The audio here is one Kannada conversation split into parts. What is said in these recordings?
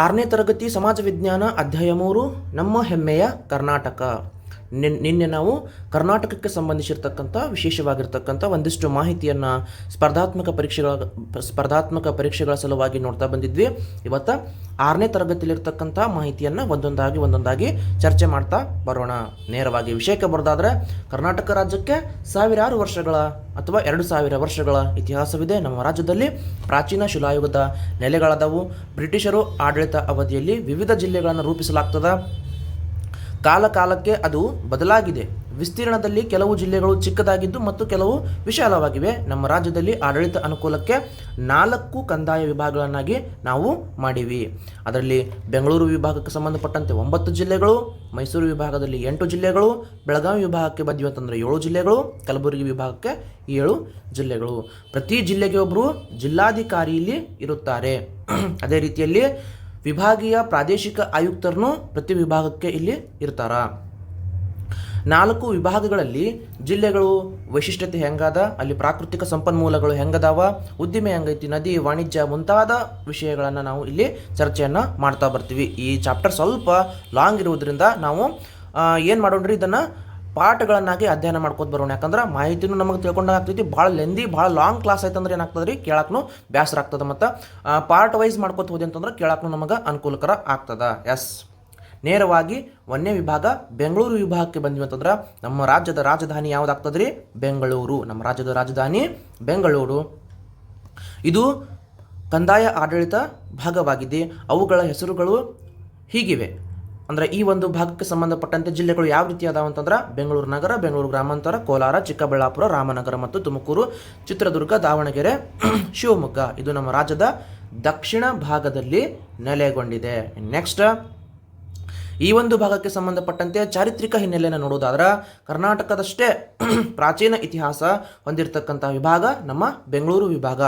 ಆರನೇ ತರಗತಿ ಸಮಾಜ ವಿಜ್ಞಾನ ಅಧ್ಯಾಯ ಮೂರು ನಮ್ಮ ಹೆಮ್ಮೆಯ ಕರ್ನಾಟಕ. ನಿನ್ನೆ ನಾವು ಕರ್ನಾಟಕಕ್ಕೆ ಸಂಬಂಧಿಸಿರ್ತಕ್ಕಂಥ, ವಿಶೇಷವಾಗಿರ್ತಕ್ಕಂಥ ಒಂದಿಷ್ಟು ಮಾಹಿತಿಯನ್ನು ಸ್ಪರ್ಧಾತ್ಮಕ ಪರೀಕ್ಷೆಗಳ ಸ್ಪರ್ಧಾತ್ಮಕ ಪರೀಕ್ಷೆಗಳ ಸಲುವಾಗಿ ನೋಡ್ತಾ ಬಂದಿದ್ವಿ. ಇವತ್ತು ಆರನೇ ತರಗತಿಯಲ್ಲಿರ್ತಕ್ಕಂಥ ಮಾಹಿತಿಯನ್ನು ಒಂದೊಂದಾಗಿ ಒಂದೊಂದಾಗಿ ಚರ್ಚೆ ಮಾಡ್ತಾ ಬರೋಣ. ನೇರವಾಗಿ ವಿಷಯಕ್ಕೆ ಬರೋದಾದರೆ, ಕರ್ನಾಟಕ ರಾಜ್ಯಕ್ಕೆ ಸಾವಿರಾರು ವರ್ಷಗಳ ಅಥವಾ ಎರಡು ಸಾವಿರ ವರ್ಷಗಳ ಇತಿಹಾಸವಿದೆ. ನಮ್ಮ ರಾಜ್ಯದಲ್ಲಿ ಪ್ರಾಚೀನ ಶಿಲಾಯುಗದ ನೆಲೆಗಳಾದವು. ಬ್ರಿಟಿಷರು ಆಡಳಿತ ಅವಧಿಯಲ್ಲಿ ವಿವಿಧ ಜಿಲ್ಲೆಗಳನ್ನು ರೂಪಿಸಲಾಗ್ತದ. ಕಾಲ ಕಾಲಕ್ಕೆ ಅದು ಬದಲಾಗಿದೆ. ವಿಸ್ತೀರ್ಣದಲ್ಲಿ ಕೆಲವು ಜಿಲ್ಲೆಗಳು ಚಿಕ್ಕದಾಗಿದ್ದು ಮತ್ತು ಕೆಲವು ವಿಶಾಲವಾಗಿವೆ. ನಮ್ಮ ರಾಜ್ಯದಲ್ಲಿ ಆಡಳಿತ ಅನುಕೂಲಕ್ಕೆ ನಾಲ್ಕು ಕಂದಾಯ ವಿಭಾಗಗಳನ್ನಾಗಿ ನಾವು ಮಾಡಿವಿ. ಅದರಲ್ಲಿ ಬೆಂಗಳೂರು ವಿಭಾಗಕ್ಕೆ ಸಂಬಂಧಪಟ್ಟಂತೆ ಒಂಬತ್ತು ಜಿಲ್ಲೆಗಳು, ಮೈಸೂರು ವಿಭಾಗದಲ್ಲಿ ಎಂಟು ಜಿಲ್ಲೆಗಳು, ಬೆಳಗಾವಿ ವಿಭಾಗಕ್ಕೆ ಬಂದಿವೆ ಅಂತಂದರೆ ಏಳು ಜಿಲ್ಲೆಗಳು, ಕಲಬುರಗಿ ವಿಭಾಗಕ್ಕೆ ಏಳು ಜಿಲ್ಲೆಗಳು. ಪ್ರತಿ ಜಿಲ್ಲೆಗೆ ಒಬ್ಬರು ಜಿಲ್ಲಾಧಿಕಾರಿಯಲ್ಲಿ ಇರುತ್ತಾರೆ. ಅದೇ ರೀತಿಯಲ್ಲಿ ವಿಭಾಗೀಯ ಪ್ರಾದೇಶಿಕ ಆಯುಕ್ತರನ್ನು ಪ್ರತಿ ವಿಭಾಗಕ್ಕೆ ಇಲ್ಲಿ ಇರ್ತಾರ. ನಾಲ್ಕು ವಿಭಾಗಗಳಲ್ಲಿ ಜಿಲ್ಲೆಗಳು ವೈಶಿಷ್ಟ್ಯತೆ ಹೆಂಗದ, ಅಲ್ಲಿ ಪ್ರಾಕೃತಿಕ ಸಂಪನ್ಮೂಲಗಳು ಹೆಂಗದಾವ, ಉದ್ದಿಮೆ ಹೆಂಗೈತಿ, ನದಿ, ವಾಣಿಜ್ಯ ಮುಂತಾದ ವಿಷಯಗಳನ್ನು ನಾವು ಇಲ್ಲಿ ಚರ್ಚೆಯನ್ನು ಮಾಡ್ತಾ ಬರ್ತೀವಿ. ಈ ಚಾಪ್ಟರ್ ಸ್ವಲ್ಪ ಲಾಂಗ್ ಇರುವುದರಿಂದ ನಾವು ಏನು ಮಾಡೋಣ್ರಿ ಇದನ್ನು? ಪಾಠಗಳನ್ನಾಗಿ ಅಧ್ಯಯನ ಮಾಡ್ಕೋತ ಬರೋಣ. ಯಾಕಂದ್ರೆ ಮಾಹಿತಿನೂ ನಮಗೆ ತಿಳ್ಕೊಂಡಾಗ ಆಗ್ತೈತಿ. ಭಾಳ ಲೆಂದಿ ಭಾಳ ಲಾಂಗ್ ಕ್ಲಾಸ್ ಆಯ್ತಂದ್ರೆ ಏನಾಗ್ತದೆ ರೀ ಕೇಳಕ್ಕೂ ಬೇಸರ ಆಗ್ತದೆ ಮತ್ತು ಪಾರ್ಟ್ ವೈಸ್ ಮಾಡ್ಕೋತ ಹೋದೆ ಅಂತಂದ್ರೆ ಕೇಳಕ್ಕೂ ನಮಗೆ ಅನುಕೂಲಕರ ಆಗ್ತದ. ಎಸ್ ನೇರವಾಗಿ ಒಂದನೇ ವಿಭಾಗ, ಬೆಂಗಳೂರು ವಿಭಾಗಕ್ಕೆ ಬಂದ್ವಿ ಅಂತಂದ್ರೆ ನಮ್ಮ ರಾಜ್ಯದ ರಾಜಧಾನಿ ಯಾವ್ದಾಗ್ತದೆ ರೀ ಬೆಂಗಳೂರು. ನಮ್ಮ ರಾಜ್ಯದ ರಾಜಧಾನಿ ಬೆಂಗಳೂರು. ಇದು ಕಂದಾಯ ಆಡಳಿತ ಭಾಗವಾಗಿದೆ. ಅವುಗಳ ಹೆಸರುಗಳು ಹೀಗಿವೆ. ಅಂದರೆ ಈ ಒಂದು ಭಾಗಕ್ಕೆ ಸಂಬಂಧಪಟ್ಟಂತೆ ಜಿಲ್ಲೆಗಳು ಯಾವ ರೀತಿ ಅದಾವ ಅಂತಂದ್ರೆ ಬೆಂಗಳೂರು ನಗರ, ಬೆಂಗಳೂರು ಗ್ರಾಮಾಂತರ, ಕೋಲಾರ, ಚಿಕ್ಕಬಳ್ಳಾಪುರ, ರಾಮನಗರ ಮತ್ತು ತುಮಕೂರು, ಚಿತ್ರದುರ್ಗ, ದಾವಣಗೆರೆ, ಶಿವಮೊಗ್ಗ. ಇದು ನಮ್ಮ ರಾಜ್ಯದ ದಕ್ಷಿಣ ಭಾಗದಲ್ಲಿ ನೆಲೆಗೊಂಡಿದೆ. ನೆಕ್ಸ್ಟ್ ಈ ಒಂದು ಭಾಗಕ್ಕೆ ಸಂಬಂಧಪಟ್ಟಂತೆ ಚಾರಿತ್ರಿಕ ಹಿನ್ನೆಲೆಯನ್ನು ನೋಡೋದಾದ್ರೆ ಕರ್ನಾಟಕದಷ್ಟೇ ಪ್ರಾಚೀನ ಇತಿಹಾಸ ಹೊಂದಿರತಕ್ಕಂಥ ವಿಭಾಗ ನಮ್ಮ ಬೆಂಗಳೂರು ವಿಭಾಗ.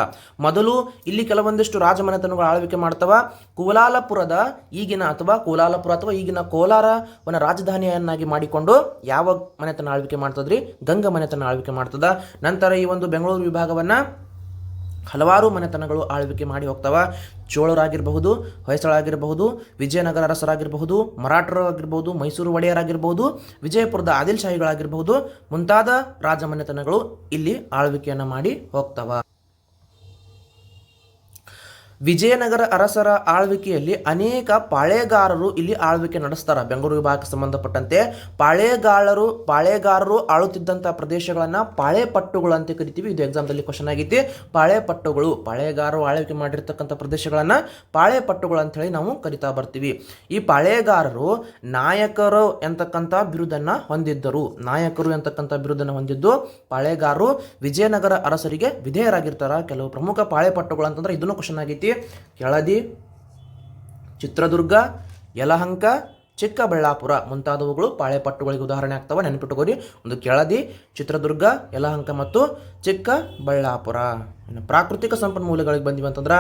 ಮೊದಲು ಇಲ್ಲಿ ಕೆಲವೊಂದಿಷ್ಟು ರಾಜಮನೆತನಗಳು ಆಳ್ವಿಕೆ ಮಾಡ್ತವ. ಕೋಲಾಲಪುರದ ಈಗಿನ ಅಥವಾ ಕೋಲಾಲಪುರ ಅಥವಾ ಈಗಿನ ಕೋಲಾರವನ್ನು ರಾಜಧಾನಿಯನ್ನಾಗಿ ಮಾಡಿಕೊಂಡು ಯಾವ ಮನೆತನ ಆಳ್ವಿಕೆ ಮಾಡ್ತದ್ರಿ? ಗಂಗ ಮನೆತನ ಆಳ್ವಿಕೆ ಮಾಡ್ತದ. ನಂತರ ಈ ಒಂದು ಬೆಂಗಳೂರು ವಿಭಾಗವನ್ನ ಹಲವಾರು ಮನೆತನಗಳು ಆಳ್ವಿಕೆ ಮಾಡಿ ಹೋಗ್ತಾವ. ಚೋಳರಾಗಿರಬಹುದು ಹೊಯ್ಸಳಾಗಿರಬಹುದು ವಿಜಯನಗರ ಅರಸರಾಗಿರಬಹುದು ಮರಾಠರಾಗಿರಬಹುದು ಮೈಸೂರು ಒಡೆಯರಾಗಿರಬಹುದು, ವಿಜಯಪುರದ ಆದಿಲ್ ಶಾಹಿಗಳಾಗಿರಬಹುದು ಮುಂತಾದ ರಾಜಮನೆತನಗಳು ಇಲ್ಲಿ ಆಳ್ವಿಕೆಯನ್ನು ಮಾಡಿ ಹೋಗ್ತಾವ. ವಿಜಯನಗರ ಅರಸರ ಆಳ್ವಿಕೆಯಲ್ಲಿ ಅನೇಕ ಪಾಳೆಗಾರರು ಇಲ್ಲಿ ಆಳ್ವಿಕೆ ನಡೆಸ್ತಾರೆ. ಬೆಂಗಳೂರು ವಿಭಾಗಕ್ಕೆ ಸಂಬಂಧಪಟ್ಟಂತೆ ಪಾಳೆಗಾರರು ಪಾಳೆಗಾರರು ಆಳುತ್ತಿದ್ದಂಥ ಪ್ರದೇಶಗಳನ್ನು ಪಾಳೆಪಟ್ಟುಗಳು ಅಂತ ಕರಿತೀವಿ. ಇದು ಎಕ್ಸಾಮ್ದಲ್ಲಿ ಕ್ವಶನ್ ಆಗೈತಿ. ಪಾಳೆಪಟ್ಟುಗಳು ಪಾಳೆಗಾರರು ಆಳ್ವಿಕೆ ಮಾಡಿರ್ತಕ್ಕಂಥ ಪ್ರದೇಶಗಳನ್ನು ಪಾಳೆಪಟ್ಟುಗಳು ಅಂತ ಹೇಳಿ ನಾವು ಕರಿತಾ ಬರ್ತೀವಿ. ಈ ಪಾಳೆಗಾರರು ನಾಯಕರು ಎಂತಕ್ಕಂಥ ಬಿರುದನ್ನು ಹೊಂದಿದ್ದರು. ನಾಯಕರು ಎಂತಕ್ಕಂಥ ಬಿರುದನ್ನು ಹೊಂದಿದ್ದು? ಪಾಳೆಗಾರರು ವಿಜಯನಗರ ಅರಸರಿಗೆ ವಿಧೇಯರಾಗಿರ್ತಾರ. ಕೆಲವು ಪ್ರಮುಖ ಪಾಳೆಪಟ್ಟುಗಳು ಅಂತಂದ್ರೆ ಇದನ್ನು ಕ್ವಶನ್ ಆಗೈತಿ. ಕೆಳದಿ ಚಿತ್ರದುರ್ಗ ಯಲಹಂಕ ಚಿಕ್ಕಬಳ್ಳಾಪುರ ಮುಂತಾದವುಗಳು ಪಾಳೆಪಟ್ಟುಗಳಿಗೆ ಉದಾಹರಣೆ ಆಗ್ತವೆ. ನೆನಪಿಟ್ಟುಕೋರಿ ಒಂದು ಕೆಳದಿ ಚಿತ್ರದುರ್ಗ ಯಲಹಂಕ ಮತ್ತು ಚಿಕ್ಕಬಳ್ಳಾಪುರ. ಇನ್ನು ಪ್ರಾಕೃತಿಕ ಸಂಪನ್ಮೂಲಗಳಿಗೆ ಬಂದಿವೆ ಅಂತಂದ್ರೆ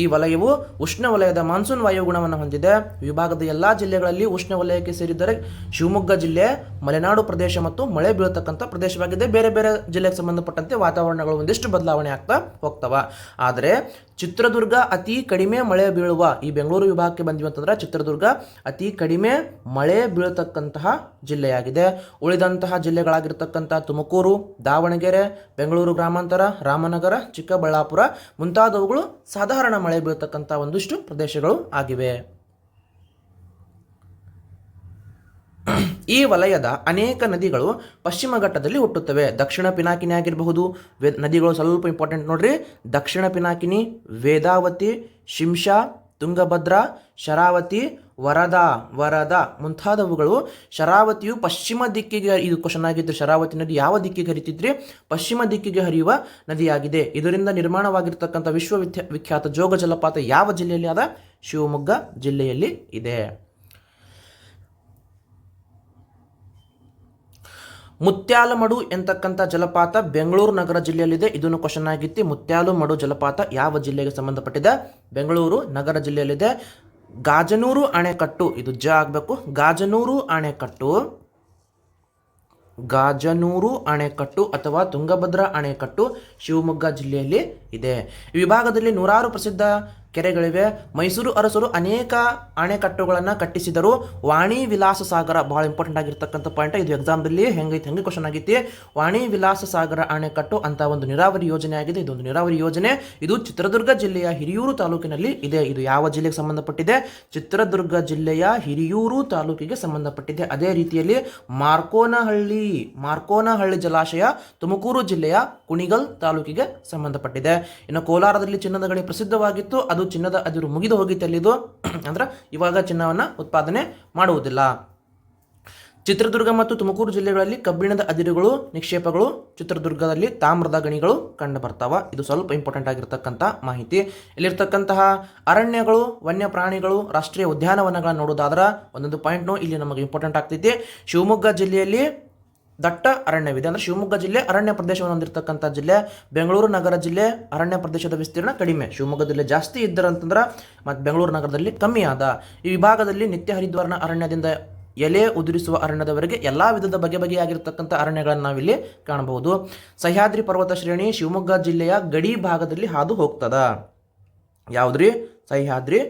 ಈ ವಲಯವು ಉಷ್ಣವಲಯದ ಮಾನ್ಸೂನ್ ವಾಯುಗುಣವನ್ನು ಹೊಂದಿದೆ. ವಿಭಾಗದ ಎಲ್ಲ ಜಿಲ್ಲೆಗಳಲ್ಲಿ ಉಷ್ಣವಲಯಕ್ಕೆ ಸೇರಿದರೆ ಶಿವಮೊಗ್ಗ ಜಿಲ್ಲೆ, ಮಲೆನಾಡು ಪ್ರದೇಶ ಮತ್ತು ಮಳೆ ಬೀಳತಕ್ಕಂಥ ಪ್ರದೇಶವಾಗಿದೆ. ಬೇರೆ ಬೇರೆ ಜಿಲ್ಲೆಗೆ ಸಂಬಂಧಪಟ್ಟಂತೆ ವಾತಾವರಣಗಳು ಒಂದಿಷ್ಟು ಬದಲಾವಣೆ ಆಗ್ತಾ ಹೋಗ್ತವ. ಆದರೆ ಚಿತ್ರದುರ್ಗ ಅತಿ ಕಡಿಮೆ ಮಳೆ ಬೀಳುವ ಈ ಬೆಂಗಳೂರು ವಿಭಾಗಕ್ಕೆ ಬಂದಿವೆ ಅಂತಂದ್ರೆ ಚಿತ್ರದುರ್ಗ ಅತಿ ಕಡಿಮೆ ಮಳೆ ಬೀಳತಕ್ಕಂತಹ ಜಿಲ್ಲೆಯಾಗಿದೆ. ಉಳಿದಂತಹ ಜಿಲ್ಲೆಗಳಾಗಿರ್ತಕ್ಕಂಥ ತುಮಕೂರು, ದಾವಣಗೆರೆ, ಬೆಂಗಳೂರು ಗ್ರಾಮಾಂತರ, ರಾಮನಗರ, ಚಿಕ್ಕಬಳ್ಳಾಪುರ ಮುಂತಾದವುಗಳು ಸಾಧಾರಣ ಮಳೆ ಬೀಳತಕ್ಕಂಥ ಒಂದಿಷ್ಟು ಪ್ರದೇಶಗಳು ಆಗಿವೆ. ಈ ವಲಯದ ಅನೇಕ ನದಿಗಳು ಪಶ್ಚಿಮ ಘಟ್ಟದಲ್ಲಿ ಹುಟ್ಟುತ್ತವೆ. ದಕ್ಷಿಣ ಪಿನಾಕಿನಿ ಆಗಿರಬಹುದು. ನದಿಗಳು ಸ್ವಲ್ಪ ಇಂಪಾರ್ಟೆಂಟ್ ನೋಡ್ರಿ. ದಕ್ಷಿಣ ಪಿನಾಕಿನಿ, ವೇದಾವತಿ, ಶಿಂಷಾ ತುಂಗಭದ್ರಾ, ಶರಾವತಿ, ವರದಾ ವರದಾ ಮುಂತಾದವುಗಳು ಶರಾವತಿಯು ಪಶ್ಚಿಮ ದಿಕ್ಕಿಗೆ ಇದು ಕ್ವಶನ್ ಆಗಿದ್ದು ಶರಾವತಿ ನದಿ ಯಾವ ದಿಕ್ಕಿಗೆ ಹರಿತಿದ್ರೆ? ಪಶ್ಚಿಮ ದಿಕ್ಕಿಗೆ ಹರಿಯುವ ನದಿಯಾಗಿದೆ. ಇದರಿಂದ ನಿರ್ಮಾಣವಾಗಿರ್ತಕ್ಕಂಥ ವಿಶ್ವವಿಖ್ಯಾತ ವಿಖ್ಯಾತ ಜೋಗ ಜಲಪಾತ ಯಾವ ಜಿಲ್ಲೆಯಲ್ಲಿ ಆದ ಶಿವಮೊಗ್ಗ ಜಿಲ್ಲೆಯಲ್ಲಿ ಇದೆ. ಮುತ್ಯಾಲಮಡು ಎಂತಕ್ಕಂಥ ಜಲಪಾತ ಬೆಂಗಳೂರು ನಗರ ಜಿಲ್ಲೆಯಲ್ಲಿದೆ. ಇದನ್ನು ಕ್ವಶನ್ ಆಗಿತ್ತು, ಮುತ್ಯಾಲಮಡು ಜಲಪಾತ ಯಾವ ಜಿಲ್ಲೆಗೆ ಸಂಬಂಧಪಟ್ಟಿದೆ? ಬೆಂಗಳೂರು ನಗರ ಜಿಲ್ಲೆಯಲ್ಲಿದೆ. ಗಾಜನೂರು ಅಣೆಕಟ್ಟು ಇದು ಜ ಆಗಬೇಕು. ಗಾಜನೂರು ಅಣೆಕಟ್ಟು ಗಾಜನೂರು ಅಣೆಕಟ್ಟು ಅಥವಾ ತುಂಗಭದ್ರಾ ಅಣೆಕಟ್ಟು ಶಿವಮೊಗ್ಗ ಜಿಲ್ಲೆಯಲ್ಲಿ ಇದೆ. ವಿಭಾಗದಲ್ಲಿ ನೂರಾರು ಪ್ರಸಿದ್ಧ ಕೆರೆಗಳಿವೆ. ಮೈಸೂರು ಅರಸರು ಅನೇಕ ಅಣೆಕಟ್ಟುಗಳನ್ನು ಕಟ್ಟಿಸಿದರು. ವಾಣಿ ವಿಲಾಸ ಸಾಗರ ಬಹಳ ಇಂಪಾರ್ಟೆಂಟ್ ಆಗಿರ್ತಕ್ಕಂಥ ಪಾಯಿಂಟ್ ಇದು ಎಕ್ಸಾಮ್ದಲ್ಲಿ ಹೆಂಗೈತೆ, ಹೆಂಗೆ ಕ್ವಶನ್ ಆಗೈತಿ? ವಾಣಿ ವಿಲಾಸ ಸಾಗರ ಅಣೆಕಟ್ಟು ಅಂತ ಒಂದು ನೀರಾವರಿ ಯೋಜನೆ ಆಗಿದೆ. ಇದೊಂದು ನೀರಾವರಿ ಯೋಜನೆ. ಇದು ಚಿತ್ರದುರ್ಗ ಜಿಲ್ಲೆಯ ಹಿರಿಯೂರು ತಾಲೂಕಿನಲ್ಲಿ ಇದೆ. ಇದು ಯಾವ ಜಿಲ್ಲೆಗೆ ಸಂಬಂಧಪಟ್ಟಿದೆ? ಚಿತ್ರದುರ್ಗ ಜಿಲ್ಲೆಯ ಹಿರಿಯೂರು ತಾಲೂಕಿಗೆ ಸಂಬಂಧಪಟ್ಟಿದೆ. ಅದೇ ರೀತಿಯಲ್ಲಿ ಮಾರ್ಕೋನಹಳ್ಳಿ ಮಾರ್ಕೋನಹಳ್ಳಿ ಜಲಾಶಯ ತುಮಕೂರು ಜಿಲ್ಲೆಯ ಕುಣಿಗಲ್ ತಾಲೂಕಿಗೆ ಸಂಬಂಧಪಟ್ಟಿದೆ. ಇನ್ನು ಕೋಲಾರದಲ್ಲಿ ಚಿನ್ನದ ಗಣಿ ಪ್ರಸಿದ್ಧವಾಗಿತ್ತು. ಅದು ಚಿನ್ನದ ಅದಿರು ಮುಗಿದು ಅಲ್ಲಿದು ಅಂದ್ರೆ ಇವಾಗ ಚಿನ್ನವನ್ನು ಉತ್ಪಾದನೆ ಮಾಡುವುದಿಲ್ಲ. ಚಿತ್ರದುರ್ಗ ಮತ್ತು ತುಮಕೂರು ಜಿಲ್ಲೆಗಳಲ್ಲಿ ಕಬ್ಬಿಣದ ಅದಿರುಗಳು, ನಿಕ್ಷೇಪಗಳು, ಚಿತ್ರದುರ್ಗದಲ್ಲಿ ತಾಮ್ರದ ಗಣಿಗಳು ಕಂಡು ಬರ್ತಾವ ಇದು ಸ್ವಲ್ಪ ಇಂಪಾರ್ಟೆಂಟ್ ಆಗಿರ್ತಕ್ಕಂಥ ಮಾಹಿತಿ. ಇಲ್ಲಿರ್ತಕ್ಕಂತಹ ಅರಣ್ಯಗಳು, ವನ್ಯಪ್ರಾಣಿಗಳು, ರಾಷ್ಟ್ರೀಯ ಉದ್ಯಾನವನಗಳನ್ನು ನೋಡೋದಾದ್ರೆ ಒಂದೊಂದು ಪಾಯಿಂಟ್ನು ಇಲ್ಲಿ ನಮಗೆ ಇಂಪಾರ್ಟೆಂಟ್ ಆಗ್ತೈತಿ. ಶಿವಮೊಗ್ಗ ಜಿಲ್ಲೆಯಲ್ಲಿ ದಟ್ಟ ಅರಣ್ಯವಿದೆ. ಅಂದರೆ ಶಿವಮೊಗ್ಗ ಜಿಲ್ಲೆ ಅರಣ್ಯ ಪ್ರದೇಶವನ್ನು ಹೊಂದಿರತಕ್ಕಂಥ ಜಿಲ್ಲೆ, ಬೆಂಗಳೂರು ನಗರ ಜಿಲ್ಲೆ ಅರಣ್ಯ ಪ್ರದೇಶದ ವಿಸ್ತೀರ್ಣ ಕಡಿಮೆ. ಶಿವಮೊಗ್ಗ ಜಿಲ್ಲೆ ಜಾಸ್ತಿ ಇದ್ದರಂತಂದ್ರೆ ಮತ್ತು ಬೆಂಗಳೂರು ನಗರದಲ್ಲಿ ಕಮ್ಮಿ ಆದ. ಈ ವಿಭಾಗದಲ್ಲಿ ನಿತ್ಯ ಹರಿದ್ವಾರ್ನ ಅರಣ್ಯದಿಂದ ಎಲೆ ಉದುರಿಸುವ ಅರಣ್ಯದವರೆಗೆ ಎಲ್ಲ ವಿಧದ ಬಗೆ ಬಗೆಯಾಗಿರ್ತಕ್ಕಂಥ ಅರಣ್ಯಗಳನ್ನು ನಾವಿಲ್ಲಿ ಕಾಣಬಹುದು. ಸಹ್ಯಾದ್ರಿ ಪರ್ವತ ಶ್ರೇಣಿ ಶಿವಮೊಗ್ಗ ಜಿಲ್ಲೆಯ ಗಡಿ ಭಾಗದಲ್ಲಿ ಹಾದು ಹೋಗ್ತದ. ಯಾವುದ್ರಿ? ಸಹ್ಯಾದ್ರಿ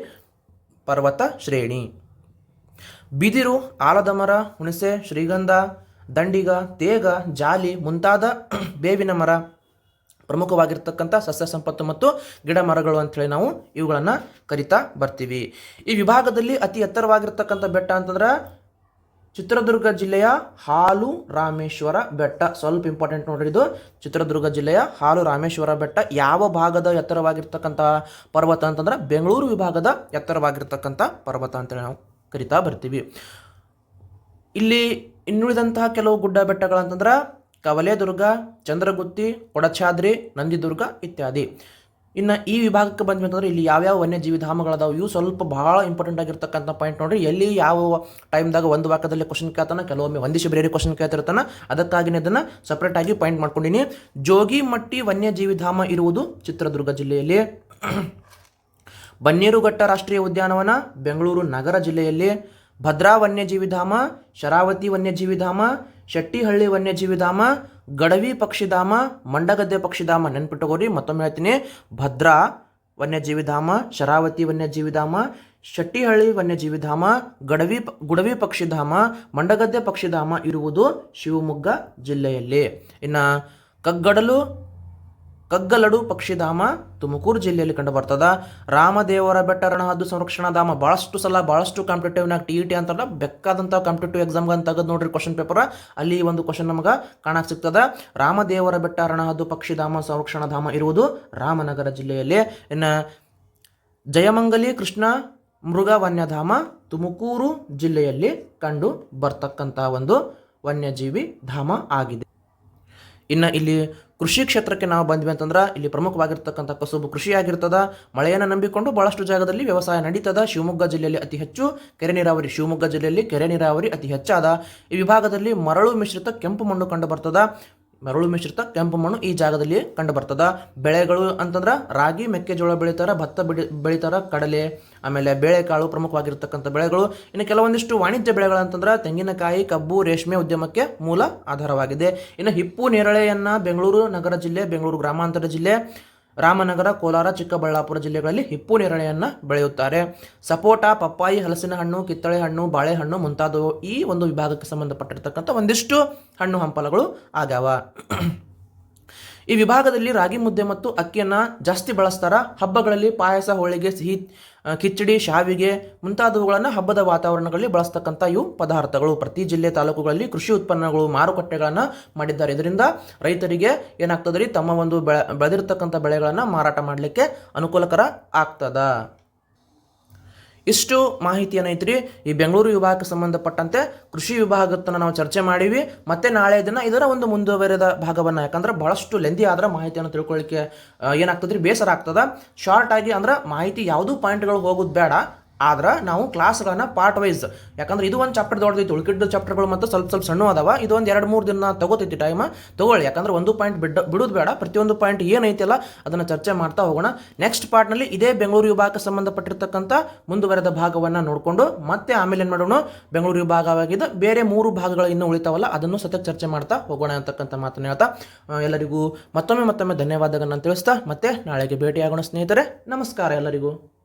ಪರ್ವತ ಶ್ರೇಣಿ. ಬಿದಿರು ಆಲದ ಮರ ಹುಣಸೆ, ಶ್ರೀಗಂಧ ದಂಡಿಗ, ತೇಗ, ಜಾಲಿ ಮುಂತಾದ ಬೇವಿನ ಮರ ಪ್ರಮುಖವಾಗಿರ್ತಕ್ಕಂಥ ಸಸ್ಯ ಸಂಪತ್ತು ಮತ್ತು ಗಿಡ ಮರಗಳು ಅಂಥೇಳಿ ನಾವು ಇವುಗಳನ್ನು ಕರಿತಾ ಬರ್ತೀವಿ. ಈ ವಿಭಾಗದಲ್ಲಿ ಅತಿ ಎತ್ತರವಾಗಿರ್ತಕ್ಕಂಥ ಬೆಟ್ಟ ಅಂತಂದ್ರೆ ಚಿತ್ರದುರ್ಗ ಜಿಲ್ಲೆಯ ಹಾಲು ರಾಮೇಶ್ವರ ಬೆಟ್ಟ. ಸ್ವಲ್ಪ ಇಂಪಾರ್ಟೆಂಟ್ ನೋಡ್ರಿ ಇದು. ಚಿತ್ರದುರ್ಗ ಜಿಲ್ಲೆಯ ಹಾಲು ರಾಮೇಶ್ವರ ಬೆಟ್ಟ ಯಾವ ಭಾಗದ ಎತ್ತರವಾಗಿರ್ತಕ್ಕಂಥ ಪರ್ವತ ಅಂತಂದ್ರೆ ಬೆಂಗಳೂರು ವಿಭಾಗದ ಎತ್ತರವಾಗಿರ್ತಕ್ಕಂಥ ಪರ್ವತ ಅಂತೇಳಿ ನಾವು ಕರಿತಾ ಬರ್ತೀವಿ. ಇಲ್ಲಿ ಇನ್ನುಳಿದಂತಹ ಕೆಲವು ಗುಡ್ಡ ಬೆಟ್ಟಗಳಂತಂದ್ರೆ ಕವಲೇದುರ್ಗ, ಚಂದ್ರಗುತ್ತಿ, ಕೊಡಚಾದ್ರಿ, ನಂದಿದುರ್ಗ ಇತ್ಯಾದಿ. ಇನ್ನು ಈ ವಿಭಾಗಕ್ಕೆ ಬಂದ್ವಿ ಅಂತಂದ್ರೆ ಇಲ್ಲಿ ಯಾವ್ಯಾವ ವನ್ಯಜೀವಿ ಧಾಮಗಳದಾವೆ ಇವು ಸ್ವಲ್ಪ ಭಾಳ ಇಂಪಾರ್ಟೆಂಟ್ ಆಗಿರ್ತಕ್ಕಂಥ ಪಾಯಿಂಟ್ ನೋಡ್ರಿ. ಎಲ್ಲಿ ಯಾವ ಟೈಮ್ದಾಗ ಒಂದು ವಾಕ್ಯದಲ್ಲಿ ಕ್ವಶನ್ ಕೇಳ್ತಾನೆ, ಕೆಲವೊಮ್ಮೆ ಒಂದಿಷ್ಟು ಬೇರೆ ಕ್ವಶನ್ ಕೇಳ್ತಿರ್ತಾನೆ. ಅದಕ್ಕಾಗಿನೇ ಇದನ್ನು ಸಪ್ರೇಟಾಗಿ ಪಾಯಿಂಟ್ ಮಾಡ್ಕೊಂಡಿನಿ. ಜೋಗಿಮಟ್ಟಿ ವನ್ಯಜೀವಿ ಧಾಮ ಇರುವುದು ಚಿತ್ರದುರ್ಗ ಜಿಲ್ಲೆಯಲ್ಲಿ. ಬನ್ನೇರುಘಟ್ಟ ರಾಷ್ಟ್ರೀಯ ಉದ್ಯಾನವನ, ಬೆಂಗಳೂರು ನಗರ ಜಿಲ್ಲೆಯಲ್ಲಿ. ಭದ್ರಾ ವನ್ಯಜೀವಿಧಾಮ ಶರಾವತಿ ವನ್ಯಜೀವಿಧಾಮ ಶೆಟ್ಟಿಹಳ್ಳಿ ವನ್ಯಜೀವಿಧಾಮ ಗಡವಿ ಪಕ್ಷಿಧಾಮ, ಮಂಡಗದ್ದೆ ಪಕ್ಷಿಧಾಮ ನೆನ್ಪಿಟ್ಟುಕೋರಿ ಮತ್ತೊಮ್ಮೆ ಹೇಳ್ತೀನಿ. ಭದ್ರಾ ವನ್ಯಜೀವಿಧಾಮ ಶರಾವತಿ ವನ್ಯಜೀವಿಧಾಮ ಶೆಟ್ಟಿಹಳ್ಳಿ ವನ್ಯಜೀವಿಧಾಮ ಗಡವಿ ಗುಡವಿ ಪಕ್ಷಿಧಾಮ, ಮಂಡಗದ್ದೆ ಪಕ್ಷಿಧಾಮ ಇರುವುದು ಶಿವಮೊಗ್ಗ ಜಿಲ್ಲೆಯಲ್ಲಿ. ಇನ್ನು ಕಗ್ಗಡಲು ಕಗ್ಗಲಡು, ಪಕ್ಷಿಧಾಮ, ತುಮಕೂರು ಜಿಲ್ಲೆಯಲ್ಲಿ ಕಂಡು ಬರ್ತದ ರಾಮದೇವರ ಬೆಟ್ಟ ರಣಹದ್ದು ಸಂರಕ್ಷಣಾ ಧಾಮ. ಭಾಳಷ್ಟು ಸಲ ಭಾಳಷ್ಟು ಕಾಂಪಿಟೇಟಿವ್ನಾಗ ಟಿ ಇ ಟಿ ಅಂತಲ್ಲ ಬೇಕಾದಂಥ ಕಾಂಪಿಟೇಟಿವ್ ಎಕ್ಸಾಮ್ಗೆ ಅಂತ ತೆಗೆದು ನೋಡ್ರಿ ಕ್ವಶನ್ ಪೇಪರ್ ಅಲ್ಲಿ ಒಂದು ಕ್ವಶನ್ ನಮಗೆ ಕಾಣಕ್ಕೆ ಸಿಗ್ತದ. ರಾಮದೇವರ ಬೆಟ್ಟ ರಣಹದ್ದು ಪಕ್ಷಿಧಾಮ, ಸಂರಕ್ಷಣಾ ಧಾಮ ಇರುವುದು ರಾಮನಗರ ಜಿಲ್ಲೆಯಲ್ಲಿ. ಇನ್ನು ಜಯಮಂಗಲಿ, ಕೃಷ್ಣ ಮೃಗ ವನ್ಯಧಾಮ ತುಮಕೂರು ಜಿಲ್ಲೆಯಲ್ಲಿ ಕಂಡು ಬರ್ತಕ್ಕಂಥ ಒಂದು ವನ್ಯಜೀವಿ ಧಾಮ ಆಗಿದೆ. ಇನ್ನು ಇಲ್ಲಿ ಕೃಷಿ ಕ್ಷೇತ್ರಕ್ಕೆ ನಾವು ಬಂದ್ವಿ ಅಂತಂದ್ರೆ ಇಲ್ಲಿ ಪ್ರಮುಖವಾಗಿರ್ತಕ್ಕಂಥ ಕಸುಬು ಕೃಷಿ ಆಗಿರ್ತದ ಮಳೆಯನ್ನು ನಂಬಿಕೊಂಡು ಬಹಳಷ್ಟು ಜಾಗದಲ್ಲಿ ವ್ಯವಸಾಯ ನಡೀತದ. ಶಿವಮೊಗ್ಗ ಜಿಲ್ಲೆಯಲ್ಲಿ ಅತಿ ಹೆಚ್ಚು, ಕೆರೆ ನೀರಾವರಿ ಶಿವಮೊಗ್ಗ ಜಿಲ್ಲೆಯಲ್ಲಿ ಕೆರೆ ನೀರಾವರಿ ಅತಿ ಹೆಚ್ಚಾದ. ಈ ವಿಭಾಗದಲ್ಲಿ ಮರಳು ಮಿಶ್ರಿತ ಕೆಂಪು ಮಣ್ಣು ಕಂಡು ಬರ್ತದ. ಮರಳು ಮಿಶ್ರಿತ ಕೆಂಪು ಮಣ್ಣು ಈ ಜಾಗದಲ್ಲಿ ಕಂಡು ಬರ್ತದ ಬೆಳೆಗಳು ಅಂತಂದ್ರೆ ರಾಗಿ, ಮೆಕ್ಕೆಜೋಳ ಬೆಳಿತಾರ, ಭತ್ತ ಬೆಳಿ ಬೆಳಿತಾರೆ, ಕಡಲೆ, ಆಮೇಲೆ ಬೇಳೆಕಾಳು ಪ್ರಮುಖವಾಗಿರ್ತಕ್ಕಂಥ ಬೆಳೆಗಳು. ಇನ್ನು ಕೆಲವೊಂದಿಷ್ಟು ವಾಣಿಜ್ಯ ಬೆಳೆಗಳು ಅಂತಂದ್ರೆ ತೆಂಗಿನಕಾಯಿ, ಕಬ್ಬು, ರೇಷ್ಮೆ ಉದ್ಯಮಕ್ಕೆ ಮೂಲ ಆಧಾರವಾಗಿದೆ. ಇನ್ನು ಹಿಪ್ಪು ನೇರಳೆಯನ್ನ ಬೆಂಗಳೂರು ನಗರ ಜಿಲ್ಲೆ, ಬೆಂಗಳೂರು ಗ್ರಾಮಾಂತರ ಜಿಲ್ಲೆ. ರಾಮನಗರ, ಕೋಲಾರ, ಚಿಕ್ಕಬಳ್ಳಾಪುರ ಜಿಲ್ಲೆಗಳಲ್ಲಿ ಹಿಪ್ಪು ನೇರಳೆಯನ್ನು ಬೆಳೆಯುತ್ತಾರೆ. ಸಪೋಟ, ಪಪ್ಪಾಯಿ ಹಲಸಿನ ಹಣ್ಣು ಕಿತ್ತಳೆ ಹಣ್ಣು ಬಾಳೆಹಣ್ಣು ಮುಂತಾದವು ಈ ಒಂದು ವಿಭಾಗಕ್ಕೆ ಸಂಬಂಧಪಟ್ಟಿರ್ತಕ್ಕಂಥ ಒಂದಿಷ್ಟು ಹಣ್ಣು ಹಂಪಲಗಳು ಆಗ್ಯಾವ. ಈ ವಿಭಾಗದಲ್ಲಿ ರಾಗಿ ಮುದ್ದೆ ಮತ್ತು ಅಕ್ಕಿಯನ್ನು ಜಾಸ್ತಿ ಬಳಸ್ತಾರ. ಹಬ್ಬಗಳಲ್ಲಿ ಪಾಯಸ, ಹೋಳಿಗೆ, ಸಿಹಿ ಕಿಚಡಿ ಶಾವಿಗೆ ಮುಂತಾದವುಗಳನ್ನು ಹಬ್ಬದ ವಾತಾವರಣಗಳಲ್ಲಿ ಬಳಸ್ತಕ್ಕಂಥ ಇವು ಪದಾರ್ಥಗಳು. ಪ್ರತಿ ಜಿಲ್ಲೆ ತಾಲೂಕುಗಳಲ್ಲಿ ಕೃಷಿ ಉತ್ಪನ್ನಗಳು, ಮಾರುಕಟ್ಟೆಗಳನ್ನು ಮಾಡಿದ್ದಾರೆ. ಇದರಿಂದ ರೈತರಿಗೆ ಏನಾಗ್ತದೆ ರೀ? ತಮ್ಮ ಒಂದು ಬೆಳೆ, ಬೆಳೆದಿರ್ತಕ್ಕಂಥ ಬೆಳೆಗಳನ್ನು ಮಾರಾಟ ಮಾಡಲಿಕ್ಕೆ ಅನುಕೂಲಕರ ಆಗ್ತದ. ಇಷ್ಟು ಮಾಹಿತಿ ಏನೈತ್ರಿ ಈ ಬೆಂಗಳೂರು ವಿಭಾಗಕ್ಕೆ ಸಂಬಂಧಪಟ್ಟಂತೆ ಕೃಷಿ ವಿಭಾಗದನ್ನ ನಾವು ಚರ್ಚೆ ಮಾಡೀವಿ. ಮತ್ತೆ ನಾಳೆ ದಿನ ಇದರ ಒಂದು ಮುಂದುವರೆದ ಭಾಗವನ್ನು. ಯಾಕಂದ್ರೆ ಬಹಳಷ್ಟು ಲೆಂದಿ ಆದ್ರೆ ಮಾಹಿತಿಯನ್ನು ತಿಳ್ಕೊಳ್ಳಿಕ್ಕೆ ಏನಾಗ್ತದ್ರಿ? ಬೇಸರ ಆಗ್ತದ. ಶಾರ್ಟ್ ಆಗಿ ಅಂದ್ರೆ ಮಾಹಿತಿ ಯಾವುದೂ ಪಾಯಿಂಟ್ಗಳು ಹೋಗೋದು ಬೇಡ. ಆದ್ರೆ ನಾವು ಕ್ಲಾಸ್ಗಳನ್ನ ಪಾರ್ಟ್ ವೈಸ್ ಯಾಕಂದ್ರೆ ಇದು ಒಂದು ಚಾಪ್ಟರ್ ದೊಡ್ಡದೈತಿ, ಉಳ್ಕಿದ್ದು ಚಾಪ್ಟರ್ಗಳು ಮತ್ತು ಸ್ವಲ್ಪ ಸ್ವಲ್ಪ ಸಣ್ಣ ಅದಾವ. ಇದು ಒಂದು ಎರಡು ಮೂರು ದಿನ ತಗೋತೈತಿ ಟೈಮ್ ತಗೊಳ್ಳಿ, ಯಾಕಂದ್ರೆ ಒಂದು ಪಾಯಿಂಟ್ ಬಿಡ್, ಬಿಡೋದು ಬೇಡ. ಪ್ರತಿಯೊಂದು ಪಾಯಿಂಟ್ ಏನೈತಿಲ್ಲ ಅದನ್ನು ಚರ್ಚೆ ಮಾಡ್ತಾ ಹೋಗೋಣ. ನೆಕ್ಸ್ಟ್ ಪಾರ್ಟ್ನಲ್ಲಿ ಇದೇ ಬೆಂಗಳೂರು ವಿಭಾಗಕ್ಕೆ ಸಂಬಂಧಪಟ್ಟಿರ್ತಕ್ಕಂಥ ಮುಂದುವರೆದ ಭಾಗವನ್ನು ನೋಡಿಕೊಂಡು, ಮತ್ತೆ ಆಮೇಲೆ ಏನು ಮಾಡೋಣ? ಬೆಂಗಳೂರು ವಿಭಾಗವಾಗಿದ್ದು ಬೇರೆ ಮೂರು ಭಾಗಗಳು ಇನ್ನೂ ಉಳಿತಾವಲ್ಲ, ಅದನ್ನು ಸತತ ಚರ್ಚೆ ಮಾಡ್ತಾ ಹೋಗೋಣ ಅಂತಕ್ಕಂಥ ಮಾತನ್ನು ಹೇಳ್ತಾ ಎಲ್ಲರಿಗೂ ಮತ್ತೊಮ್ಮೆ ಮತ್ತೊಮ್ಮೆ ಧನ್ಯವಾದಗಳನ್ನ ತಿಳಿಸ್ತಾ, ಮತ್ತೆ ನಾಳೆಗೆ ಭೇಟಿಯಾಗೋಣ ಸ್ನೇಹಿತರೆ. ನಮಸ್ಕಾರ ಎಲ್ಲರಿಗೂ.